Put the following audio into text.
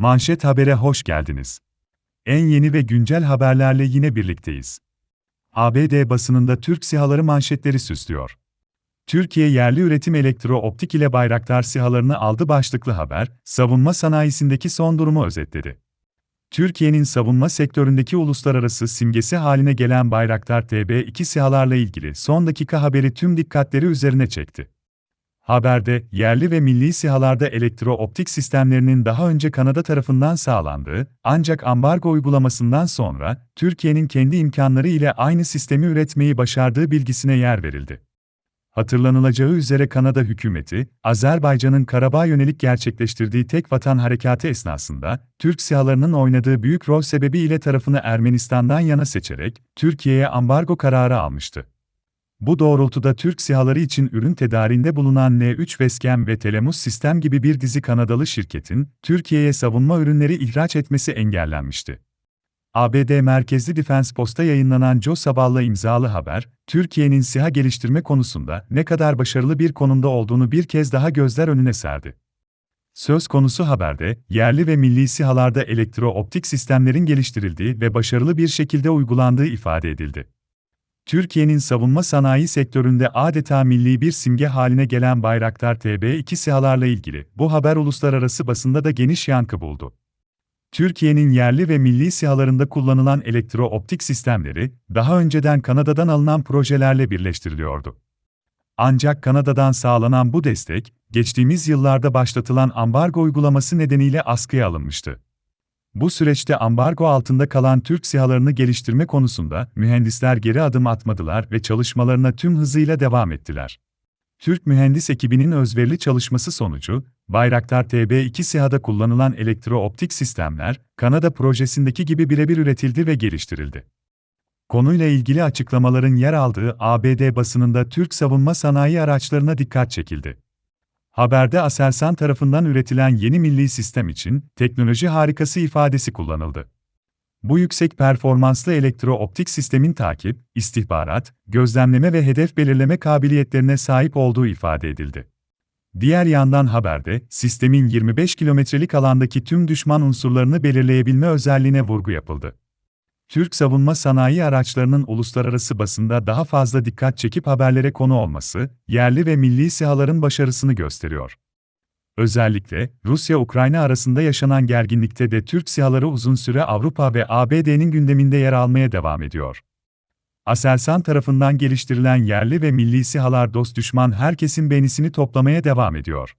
Manşet Haber'e hoş geldiniz. En yeni ve güncel haberlerle yine birlikteyiz. ABD basınında Türk SİHA'ları manşetleri süslüyor. Türkiye yerli üretim elektro-optik ile Bayraktar SİHA'larını aldı başlıklı haber, savunma sanayisindeki son durumu özetledi. Türkiye'nin savunma sektöründeki uluslararası simgesi haline gelen Bayraktar TB2 SİHA'larla ilgili son dakika haberi tüm dikkatleri üzerine çekti. Haberde, yerli ve milli sihalarda elektro-optik sistemlerinin daha önce Kanada tarafından sağlandığı, ancak ambargo uygulamasından sonra, Türkiye'nin kendi imkanları ile aynı sistemi üretmeyi başardığı bilgisine yer verildi. Hatırlanılacağı üzere Kanada hükümeti, Azerbaycan'ın Karabağ yönelik gerçekleştirdiği tek vatan harekatı esnasında, Türk sihalarının oynadığı büyük rol sebebiyle tarafını Ermenistan'dan yana seçerek, Türkiye'ye ambargo kararı almıştı. Bu doğrultuda Türk sihaları için ürün tedariğinde bulunan N3 Veskem ve Telemus Sistem gibi bir dizi Kanadalı şirketin, Türkiye'ye savunma ürünleri ihraç etmesi engellenmişti. ABD merkezli Defense Post'a yayınlanan Joe Sabah'la imzalı haber, Türkiye'nin SİHA geliştirme konusunda ne kadar başarılı bir konumda olduğunu bir kez daha gözler önüne serdi. Söz konusu haberde, yerli ve milli SİHA'larda elektro-optik sistemlerin geliştirildiği ve başarılı bir şekilde uygulandığı ifade edildi. Türkiye'nin savunma sanayi sektöründe adeta milli bir simge haline gelen Bayraktar TB2 SİHA'larla ilgili bu haber uluslararası basında da geniş yankı buldu. Türkiye'nin yerli ve milli SİHA'larında kullanılan elektro-optik sistemleri, daha önceden Kanada'dan alınan projelerle birleştiriliyordu. Ancak Kanada'dan sağlanan bu destek, geçtiğimiz yıllarda başlatılan ambargo uygulaması nedeniyle askıya alınmıştı. Bu süreçte ambargo altında kalan Türk sihalarını geliştirme konusunda mühendisler geri adım atmadılar ve çalışmalarına tüm hızıyla devam ettiler. Türk mühendis ekibinin özverili çalışması sonucu, Bayraktar TB2 SİHA'da kullanılan elektro-optik sistemler, Kanada projesindeki gibi birebir üretildi ve geliştirildi. Konuyla ilgili açıklamaların yer aldığı ABD basınında Türk savunma sanayi araçlarına dikkat çekildi. Haberde Aselsan tarafından üretilen yeni milli sistem için teknoloji harikası ifadesi kullanıldı. Bu yüksek performanslı elektro-optik sistemin takip, istihbarat, gözlemleme ve hedef belirleme kabiliyetlerine sahip olduğu ifade edildi. Diğer yandan haberde, sistemin 25 kilometrelik alandaki tüm düşman unsurlarını belirleyebilme özelliğine vurgu yapıldı. Türk savunma sanayi araçlarının uluslararası basında daha fazla dikkat çekip haberlere konu olması, yerli ve milli sihaların başarısını gösteriyor. Özellikle, Rusya-Ukrayna arasında yaşanan gerginlikte de Türk sihaları uzun süre Avrupa ve ABD'nin gündeminde yer almaya devam ediyor. Aselsan tarafından geliştirilen yerli ve milli sihalar dost düşman herkesin beğenisini toplamaya devam ediyor.